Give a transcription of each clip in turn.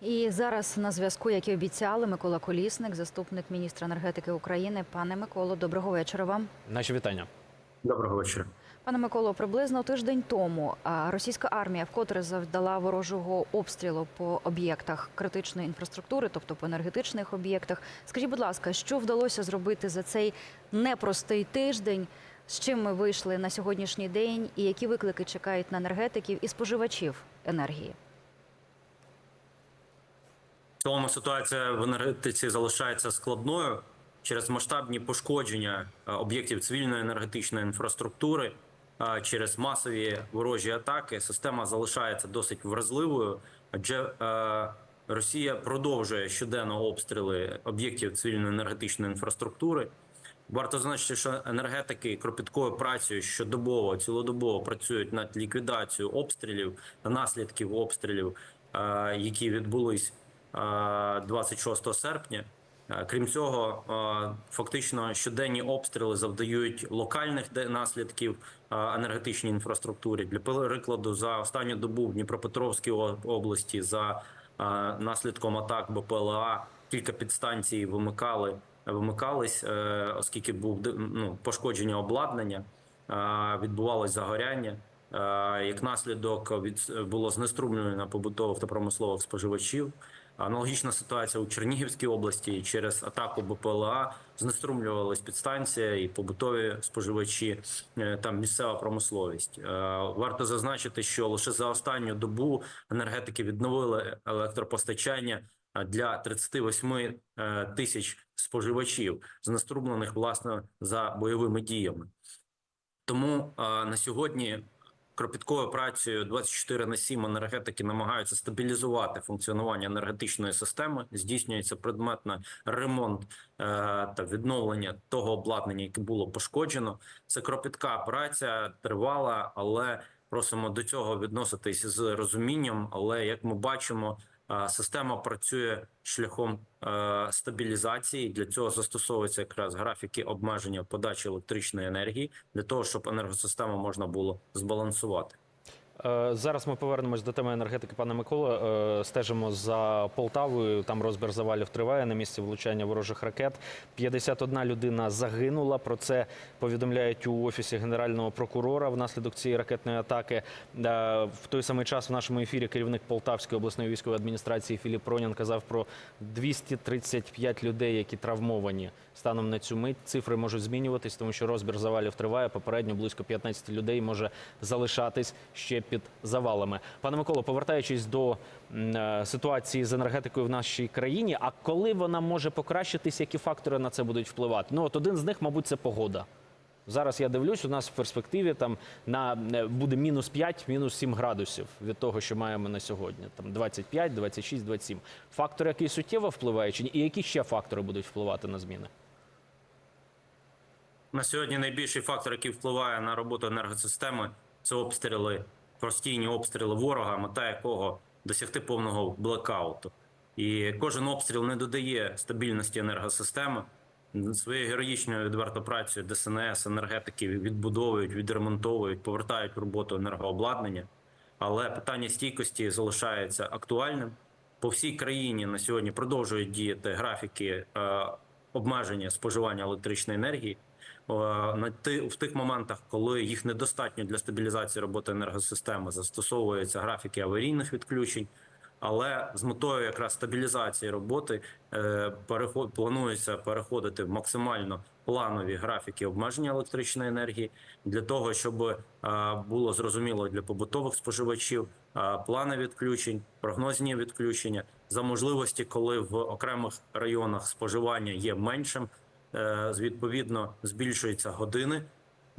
І зараз на зв'язку, як і обіцяли, Микола Колісник, заступник міністра енергетики України. Пане Миколо, доброго вечора вам. Наші вітання. Доброго вечора. Пане Миколо, приблизно тиждень тому російська армія вкотре завдала ворожого обстрілу по об'єктах критичної інфраструктури, тобто по енергетичних об'єктах. Скажіть, будь ласка, що вдалося зробити за цей непростий тиждень? З чим ми вийшли на сьогоднішній день, і які виклики чекають на енергетиків і споживачів енергії? Цілому ситуація в енергетиці залишається складною через масштабні пошкодження е, об'єктів цивільної енергетичної інфраструктури. е, Через масові ворожі атаки система залишається досить вразливою, адже е, Росія продовжує щоденно обстріли об'єктів цивільної енергетичної інфраструктури. Варто зазначити, що енергетики кропіткою працею щодобово, цілодобово працюють над ліквідацією обстрілів та наслідків обстрілів, які відбулись 26 серпня. Е, Крім цього, е, фактично щоденні обстріли завдають локальних наслідків е, енергетичній інфраструктурі. Для прикладу, за останню добу в Дніпропетровській області за е, наслідком атак БПЛА кілька підстанцій вимикали вимикались, е, оскільки був ну, пошкодження обладнання, е, відбувалось загоряння. Е, Як наслідок від було знеструмлено побутових та промислових споживачів. Аналогічна ситуація у Чернігівській області через атаку БПЛА знеструмлювалась підстанція і побутові споживачі, е, там місцева промисловість. Е, Варто зазначити, що лише за останню добу енергетики відновили електропостачання е, для 38 е, тисяч споживачів, знеструмлених власне за бойовими діями. Тому на сьогодні кропіткою працею 24 на 7 енергетики намагаються стабілізувати функціонування енергетичної системи. Здійснюється предметний ремонт е, та відновлення того обладнання, яке було пошкоджено. Це кропітка праця, тривала, але просимо до цього відноситись з розумінням. Але як ми бачимо, система працює шляхом е, стабілізації. Для цього застосовуються якраз графіки обмеження подачі електричної енергії для того, щоб енергосистему можна було збалансувати. Е, Зараз ми повернемось до теми енергетики, пане Микола. Е, Стежимо за Полтавою. Там розбір завалів триває на місці влучання ворожих ракет. 51 людина загинула. Про це повідомляють у офісі генерального прокурора внаслідок цієї ракетної атаки. Е, В той самий час в нашому ефірі керівник Полтавської обласної військової адміністрації Філіп Пронін казав про 235 людей, які травмовані станом на цю мить. Цифри можуть змінюватись, тому що розбір завалів триває. Попередньо близько 15 людей може залишатись ще під завалами. Пане Миколо, повертаючись до е, ситуації з енергетикою в нашій країні, а коли вона може покращитись, які фактори на це будуть впливати? Ну от один з них, мабуть, це погода. Зараз я дивлюсь, у нас в перспективі там на е, буде мінус 5, мінус 7 градусів від того, що маємо на сьогодні. Там 25, 26, 27. Фактор, який суттєво впливає, чи? І які ще фактори будуть впливати на зміни? На сьогодні найбільший фактор, який впливає на роботу енергосистеми, це обстріли, постійні обстріли ворога, мета якого досягти повного блекауту. І кожен обстріл не додає стабільності енергосистеми. Своєю героїчною відверто працею ДСНС, енергетики відбудовують, відремонтовують, повертають в роботу енергообладнання. Але питання стійкості залишається актуальним. По всій країні на сьогодні продовжують діяти графіки е, обмеження споживання електричної енергії. Е, на в тих моментах, коли їх недостатньо для стабілізації роботи енергосистеми, застосовуються графіки аварійних відключень. Але з метою якраз стабілізації роботи е, переход планується переходити в максимально планові графіки обмеження електричної енергії для того, щоб е, було зрозуміло для побутових споживачів плани відключень, прогнозні відключення за можливості, коли в окремих районах споживання є меншим, відповідно збільшуються години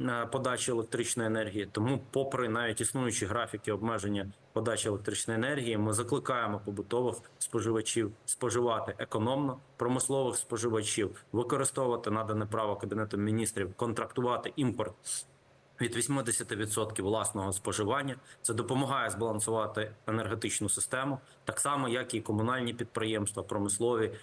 е, подачі електричної енергії. Тому, попри навіть існуючі графіки обмеження подачі електричної енергії, ми закликаємо побутових споживачів споживати економно, промислових споживачів використовувати надане право кабінетом міністрів, контрактувати імпорт. Від 80% власного споживання це допомагає збалансувати енергетичну систему, так само як і комунальні підприємства, промислові е,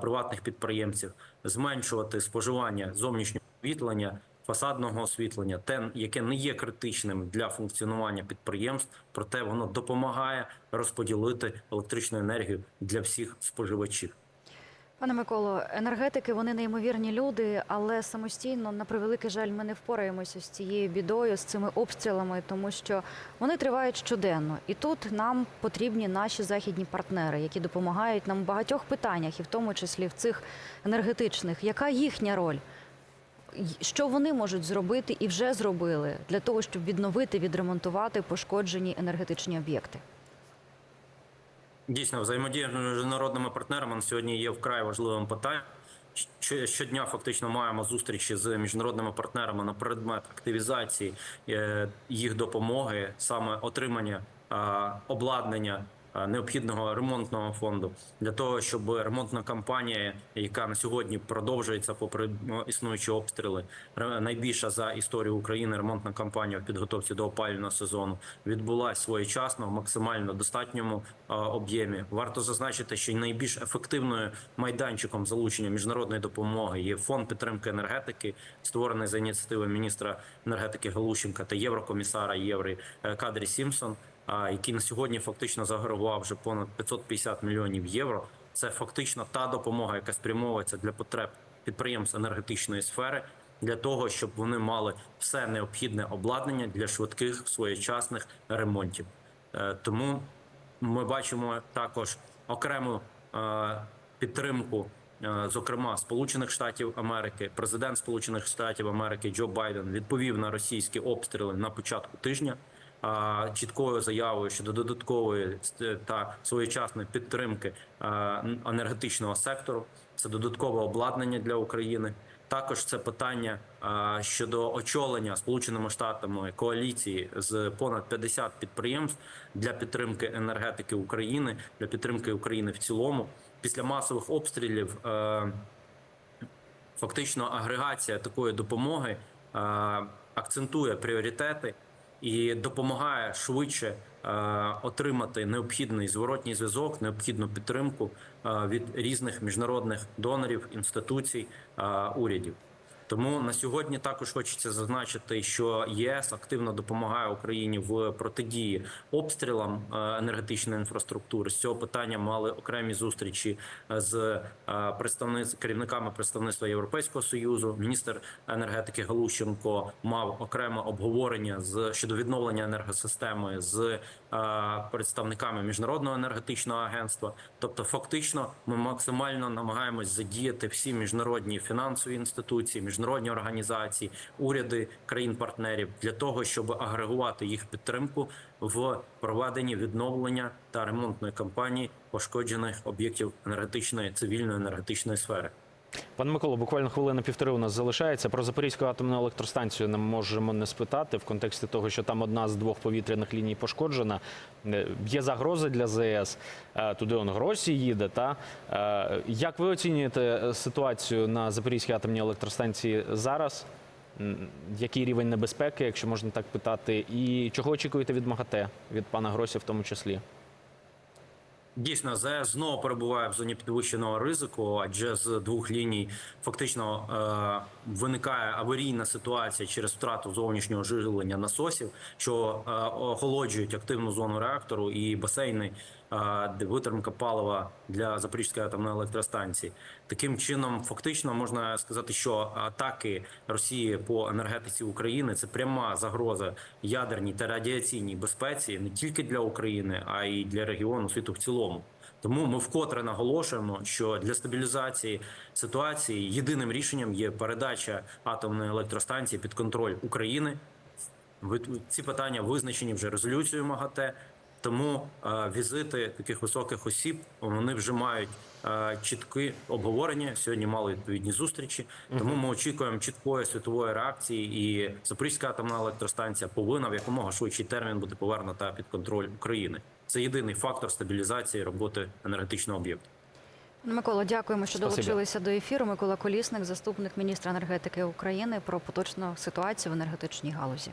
приватних підприємців, зменшувати споживання зовнішнього освітлення, фасадного освітлення, те, яке не є критичним для функціонування підприємств, проте воно допомагає розподілити електричну енергію для всіх споживачів. Пане Миколо, енергетики вони неймовірні люди, але самостійно, на превеликий жаль, ми не впораємося з цією бідою, з цими обстрілами, тому що вони тривають щоденно. І тут нам потрібні наші західні партнери, які допомагають нам в багатьох питаннях, і в тому числі в цих енергетичних. Яка їхня роль? Що вони можуть зробити і вже зробили для того, щоб відновити, відремонтувати пошкоджені енергетичні об'єкти? Дійсно, взаємодія з міжнародними партнерами на сьогодні є вкрай важливим питанням. Щодня фактично маємо зустрічі з міжнародними партнерами на предмет активізації е, їх допомоги, саме отримання обладнання необхідного ремонтного фонду для того, щоб ремонтна кампанія, яка на сьогодні продовжується попри ну, існуючі обстріли, найбільша за історію України ремонтна кампанія в підготовці до опалювального сезону відбулася своєчасно в максимально достатньому е, об'ємі. Варто зазначити, що найбільш ефективною майданчиком залучення міжнародної допомоги є фонд підтримки енергетики, створений за ініціативи міністра енергетики Галущенка та єврокомісара Єври е, Кадрі Сімпсон, а, який на сьогодні фактично загрував вже понад 550 мільйонів євро. Це фактично та допомога, яка спрямовується для потреб підприємств енергетичної сфери, для того, щоб вони мали все необхідне обладнання для швидких своєчасних ремонтів. Е, Тому ми бачимо також окрему е, підтримку, е, зокрема Сполучених Штатів Америки. Президент Сполучених Штатів Америки Джо Байден відповів на російські обстріли на початку тижня. Чіткою заявою щодо додаткової е, та своєчасної підтримки енергетичного сектору, це додаткове обладнання для України. Також це питання щодо очолення Сполученими Штатами коаліції з понад 50 підприємств для підтримки енергетики України, для підтримки України в цілому. Після масових обстрілів е, фактично агрегація такої допомоги акцентує пріоритети і допомагає швидше е, отримати необхідний зворотній зв'язок, необхідну підтримку е, від різних міжнародних донорів, інституцій, е, урядів. Тому на сьогодні також хочеться зазначити, що єС активно допомагає Україні в протидії обстрілам е, енергетичної інфраструктури. З цього питання мали окремі зустрічі е, з е, представниць керівниками представництва Європейського союзу. Міністр енергетики Галущенко мав окреме обговорення з щодо відновлення енергосистеми з представниками міжнародного енергетичного агентства. Тобто, фактично, ми максимально намагаємось задіяти всі міжнародні фінансові інституції, міжнародні організації, уряди країн-партнерів для того, щоб агрегувати їх підтримку в проведенні відновлення та ремонтної кампанії пошкоджених об'єктів енергетичної цивільної енергетичної сфери. Пане Миколо, буквально хвилина півтори у нас залишається. Про Запорізьку атомну електростанцію не можемо не спитати в контексті того, що там одна з двох повітряних ліній пошкоджена. Е, Є загрози для ЗС. Е, Туди он Гросі їде. Та Е, як ви оцінюєте ситуацію на Запорізькій атомній електростанції зараз? Який рівень небезпеки, якщо можна так питати, і чого очікуєте від МАГАТЕ, від пана Гросі в тому числі? Дійсно, ЗАЕС знову перебуває в зоні підвищеного ризику, адже з двох ліній фактично е, виникає аварійна ситуація через втрату зовнішнього живлення насосів, що е, охолоджують активну зону реактору і басейни, витримка палива для Запорізької атомної електростанції. Таким чином, фактично можна сказати, що атаки Росії по енергетиці України це пряма загроза ядерній та радіаційній безпеці не тільки для України, а й для регіону світу в цілому. Тому ми вкотре наголошуємо, що для стабілізації ситуації єдиним рішенням є передача атомної електростанції під контроль України. Ці питання визначені вже резолюцією МАГАТЕ. Тому е, візити таких високих осіб вони вже мають е, чіткі обговорення. Сьогодні мали відповідні зустрічі. Тому ми очікуємо чіткої світової реакції, і Запорізька атомна електростанція повинна в якомога швидший термін бути повернута під контроль України. Це єдиний фактор стабілізації роботи енергетичного об'єкту. Пане Микола, дякуємо, що Спасибі. долучилися до ефіру. Микола Колісник, заступник міністра енергетики України, про поточну ситуацію в енергетичній галузі.